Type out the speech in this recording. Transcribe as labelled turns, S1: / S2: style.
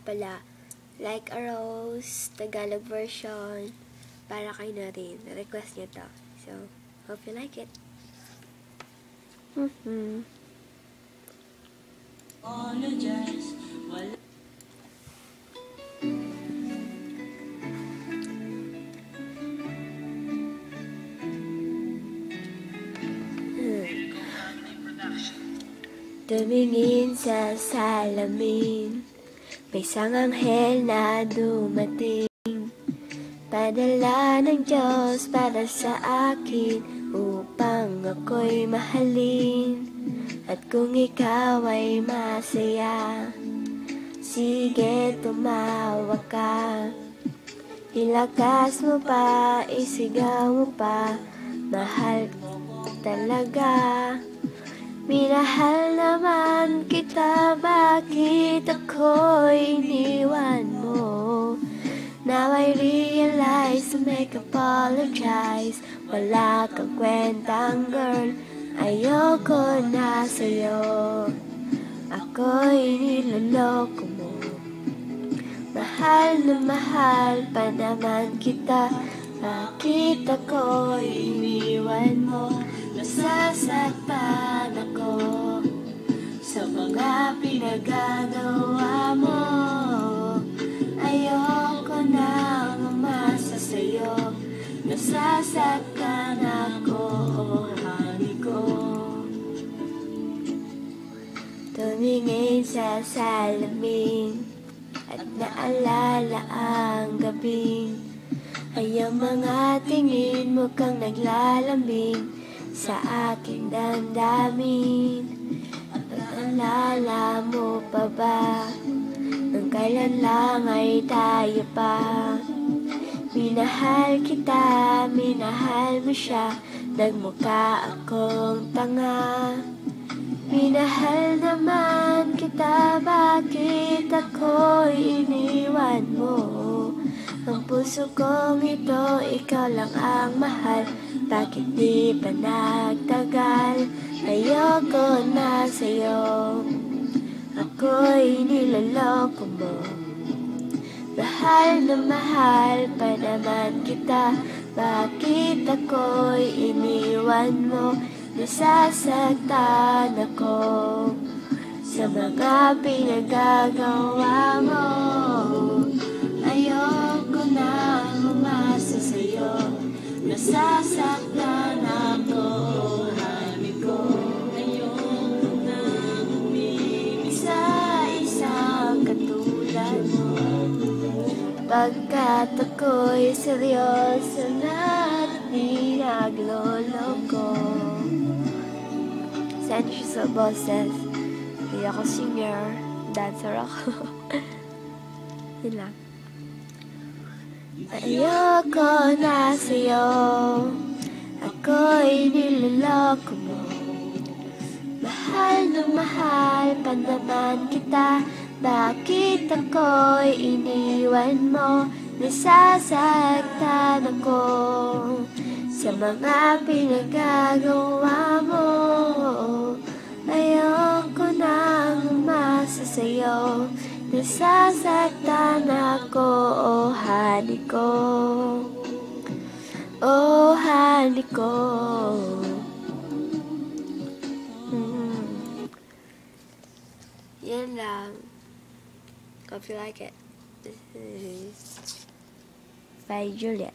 S1: Pala, like a rose, Tagalog version, para kay na rin. Request niya to. So, hope you like it. Mm-hmm.
S2: apologize. Wala
S1: Tumingin sa salamin May isang anghel na dumating. Padala ng Diyos para sa akin Upang ako'y mahalin. At kung ikaw ay masaya Sige, tumawa ka. Ilakas mo pa, isigaw mo pa Mahal talaga Minahal naman kita, bakit ako iniwan mo? Now I realize to make apologize Wala kang kwentang girl, ayoko na sa'yo Ako'y niloloko mo Mahal na mahal pa naman kita Bakit ako iniwan mo? Nasasaktan mga pinagagawa mo Ayoko na umasa sa'yo. Nasasaktan ako, oh honey ko. Tumingin sa salamin At naalala ang gabing Ay ang mga tingin mo kang naglalambing Sa aking damdamin naalala mo pa ba? Nang kailan lang ay tayo pa? Minahal kita, minahal mo siya. Nagmukha akong tanga. Minahal naman kita, bakit ako iniwan mo? Puso kong ito, ikaw lang ang mahal. Bakit di pa nagtagal? Ayoko na sa'yo. Ako'y niloloko mo. Mahal na mahal pa naman kita. Bakit ako'y iniwan mo? Nasasaktan ako. Sa mga pinagagawa mo Ayoko Pagkat ako'y seryoso na at di nagloloko Send siya sa boses Hindi ako singer Dancer ako. Yun lang. Ayoko na sa'yo. Ako'y niloloko mo. Mahal na mahal pa naman kita Bakit ako'y iniwan mo? Nasasaktan ako. Sa mga pinagagawa mo Ayoko na umasa sa'yo. Nasasaktan ako, oh honey ko. Oh honey ko. Mm. Yan lang Hope you like it. This is by Juliet